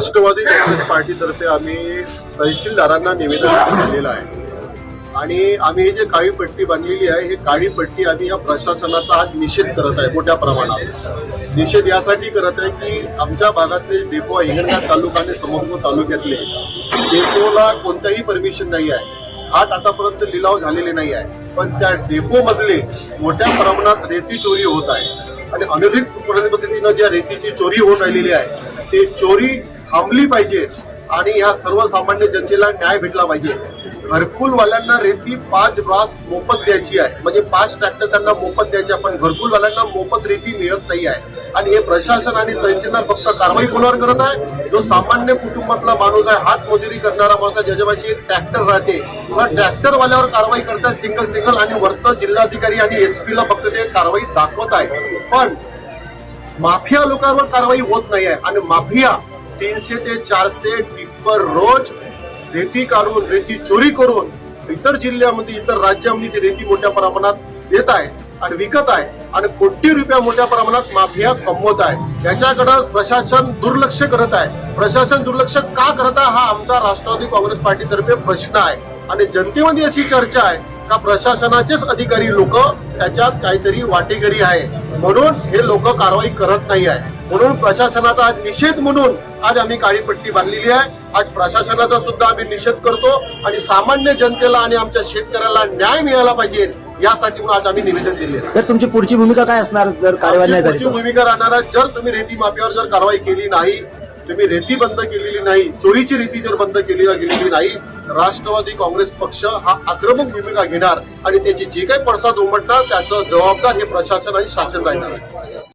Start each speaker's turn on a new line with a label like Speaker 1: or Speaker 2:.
Speaker 1: राष्ट्रवादी काँग्रेस पार्टीतर्फे आम्ही तहसीलदारांना निवेदन दिलेलं आहे. आणि आम्ही ही जे काळी पट्टी बांधलेली आहे ही काळी पट्टी आम्ही या प्रशासनाचा आज निषेध करत आहे मोठ्या प्रमाणात. निषेध यासाठी करत आहे की आमच्या भागातले डेपो आहे हिंगणघाट तालुका आणि समग्र तालुक्यातले डेपोला कोणत्याही परमिशन नाही आहे. घाट आतापर्यंत लिलाव झालेले नाही आहे. पण त्या डेपोमधले मोठ्या प्रमाणात रेती चोरी होत आहे. आणि अनधिक पद्धतीनं ज्या रेतीची चोरी होऊन राहिलेली आहे ते चोरी थांबली पाहिजे आणि या सर्वसामान्य जनतेला न्याय भेटला पाहिजे. घरकुलवाल्यांना रेती पाच ब्रास मोफत द्यायची आहे. म्हणजे पाच ट्रॅक्टर त्यांना मोफत द्यायचे आहे, पण घरकुलवाल्यांना मोफत रेती मिळत नाही आहे. आणि हे प्रशासन आणि तहसीलदार फक्त कारवाई कोणावर करत आहे. जो सामान्य कुटुंबातला माणूस आहे हात मजुरी करणारा माणूस ज्याच्यापाशी एक ट्रॅक्टर राहते किंवा ट्रॅक्टरवाल्यावर कारवाई करतात सिंगल सिंगल आणि वर्त जिल्हाधिकारी आणि एस पीला फक्त ते कारवाई दाखवत आहे. पण माफिया लोकांवर कारवाई होत नाही आहे. आणि माफिया तीनशे ते चारशे टिप्पर रोज रेती काढून रेती चोरी करून इतर जिल्ह्यामध्ये इतर राज्यामध्ये ती रेती मोठ्या प्रमाणात येत आहे आणि विकत आहे आणि कोटी रुपया मोठ्या प्रमाणात माफिया कमवत आहे. याच्याकडे प्रशासन दुर्लक्ष करत आहे. प्रशासन दुर्लक्ष का करत आहे? हा आमचा राष्ट्रवादी काँग्रेस पार्टीतर्फे प्रश्न आहे. आणि जनतेमध्ये अशी चर्चा आहे का प्रशासनाचेच अधिकारी लोक त्याच्यात काहीतरी वाटेकरी आहे. म्हणून हे लोक कारवाई करत नाही आहे म्हणून प्रशासनाचा आज निषेध म्हणून आज आम्ही काळी पट्टी बांधलेली आहे आज प्रशासनाचा सुद्धा आम्ही निषेध करतो आणि सामान्य जनतेला आणि आमच्या शेतकऱ्याला न्याय मिळाला पाहिजे यासाठी म्हणून आज आम्ही निवेदन दिले.
Speaker 2: तर तुमची पुढची भूमिका काय असणार जर कारवाई नाही
Speaker 1: पुढची? भूमिका राहणार जर तुम्ही रेती माफियावर जर कारवाई केली नाही तुम्ही रेती बंद केलेली नाही चोरीची रेती जर बंद केली गेलेली नाही राष्ट्रवादी काँग्रेस पक्ष हा आक्रमक भूमिका घेणार आणि त्याची जे काही पडसाद उमटणार त्याचं जबाबदार हे प्रशासन आणि शासन राहणार आहे